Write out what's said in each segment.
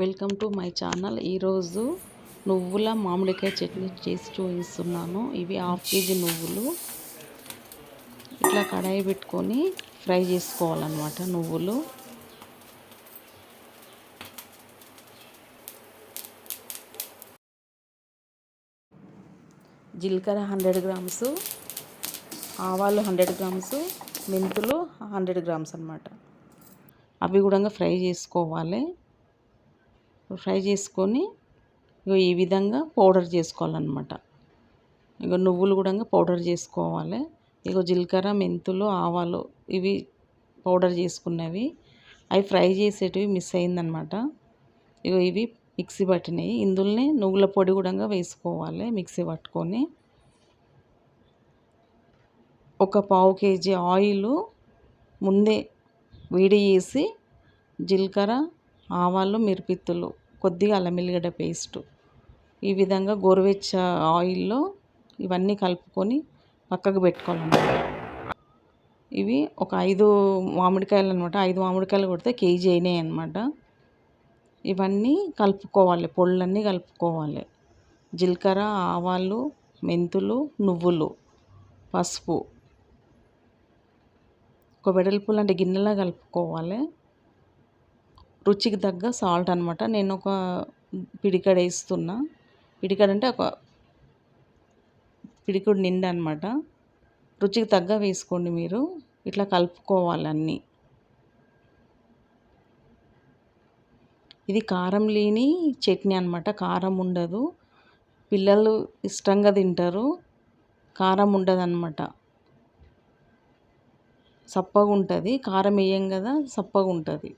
Welcome to my channel. ఈరోజు నువ్వుల మామిడికాయ చట్నీ చేసి చూపిస్తున్నాను. ఇవి హాఫ్ కేజీ నువ్వులు. ఇట్లా కడాయి పెట్టుకొని ఫ్రై చేసుకోవాలన్నమాట నువ్వులు. జీలకర్ర హండ్రెడ్ గ్రామ్స్ ఆవాలు హండ్రెడ్ గ్రామ్స్ మెంతులు హండ్రెడ్ గ్రామ్స్ అనమాట అవి కూడా ఫ్రై చేసుకోవాలి. ఫ్రై చేసుకొని ఇగో ఈ విధంగా పౌడర్ చేసుకోవాలన్నమాట. ఇగో నువ్వులు కూడా పౌడర్ చేసుకోవాలి. ఇగో జీలకర్ర మెంతులు ఆవాలు ఇవి పౌడర్ చేసుకున్నవి. అవి ఫ్రై చేసేటివి మిస్ అయిందనమాట ఇగో ఇవి మిక్సీ పట్టినాయి. ఇందులోనే నువ్వుల పొడి కూడా వేసుకోవాలి మిక్సీ పట్టుకొని. ఒక పావు కేజీ ఆయిల్ ముందే వేడి చేసి జీలకర్ర ఆవాలు మిరపిత్తులు కొద్దిగా అల్లం వెల్లిగడ్డ పేస్ట్. ఈ విధంగా గోరువెచ్చ ఆయిల్లో ఇవన్నీ కలుపుకొని పక్కకు పెట్టుకోవాలన్నమాట. ఇవి ఒక ఐదు మామిడికాయలు అనమాట ఐదు మామిడికాయలు కొడితే కేజీ అయినాయి అనమాట ఇవన్నీ కలుపుకోవాలి పొళ్ళన్నీ కలుపుకోవాలి. జీలకర్ర ఆవాలు మెంతులు నువ్వులు పసుపు. ఒక వెడల్పు లాంటి గిన్నెలో కలుపుకోవాలి. రుచికి తగ్గ సాల్ట్ అనమాట నేను ఒక పిడికడ వేస్తున్నా. పిడికడ అంటే ఒక పిడికుడు నిండా అనమాట రుచికి తగ్గ వేసుకోండి మీరు. ఇట్లా కలుపుకోవాలన్నీ ఇది కారం లేని చట్నీ అనమాట కారం ఉండదు. పిల్లలు ఇష్టంగా తింటారు. కారం ఉండదు అనమాట సప్పగా ఉంటుంది. కారం వేయం కదా సప్పగా ఉంటుంది.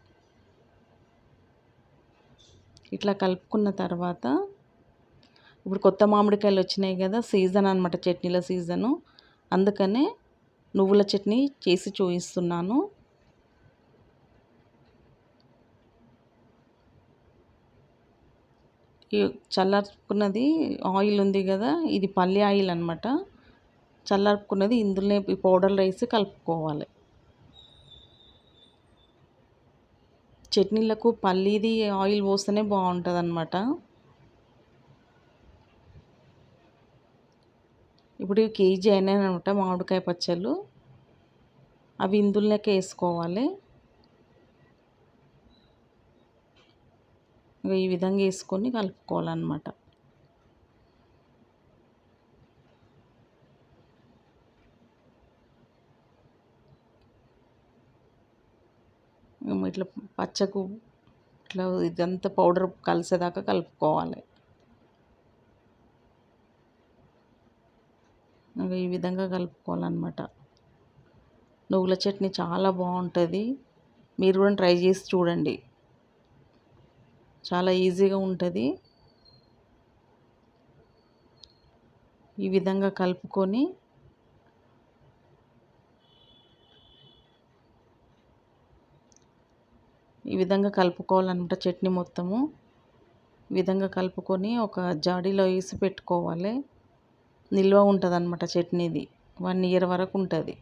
ఇట్లా కలుపుకున్న తర్వాత ఇప్పుడు కొత్త మామిడికాయలు వచ్చినాయి కదా సీజన్ అనమాట చట్నీల సీజను. అందుకనే నువ్వుల చట్నీ చేసి చూపిస్తున్నాను. చల్లార్పుకున్నది ఆయిల్ ఉంది కదా ఇది పల్లి ఆయిల్ అనమాట చల్లార్పుకున్నది ఇందులోనే పౌడర్లు వేసి కలుపుకోవాలి. చట్నీలకు పల్లీది ఆయిల్ పోస్తేనే బాగుంటుంది అనమాట ఇప్పుడు కేజీ అయినాయి అనమాట మామిడికాయ పచ్చళ్ళు. అవి ఇందులోకి వేసుకోవాలి. ఈ విధంగా వేసుకొని కలుపుకోవాలన్నమాట. ఇట్లా పచ్చకు ఇట్లా ఇదంతా పౌడర్ కలిసేదాకా కలుపుకోవాలి. ఈ విధంగా కలుపుకోవాలన్నమాట. నువ్వుల చట్నీ చాలా బాగుంటుంది. మీరు కూడా ట్రై చేసి చూడండి. చాలా ఈజీగా ఉంటుంది. ఈ విధంగా కలుపుకొని ఈ విధంగా కలుపుకోవాలన్నమాట చట్నీ మొత్తము. ఈ విధంగా కలుపుకొని ఒక జాడీలో వేసి పెట్టుకోవాలి. నిల్వ ఉంటుంది అనమాట చట్నీది. వన్ ఇయర్ వరకు ఉంటుంది.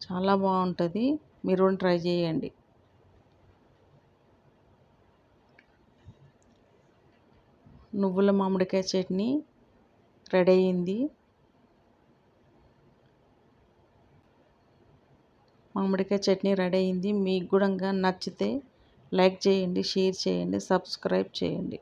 చాలా బాగుంటుంది. మీరు ట్రై చేయండి. నువ్వుల మామిడికాయ చట్నీ రెడీ అయింది. మామిడికాయ చట్నీ రెడీ అయింది. మీకు కూడా నచ్చితే లైక్ చేయండి షేర్ చేయండి సబ్స్క్రైబ్ చేయండి.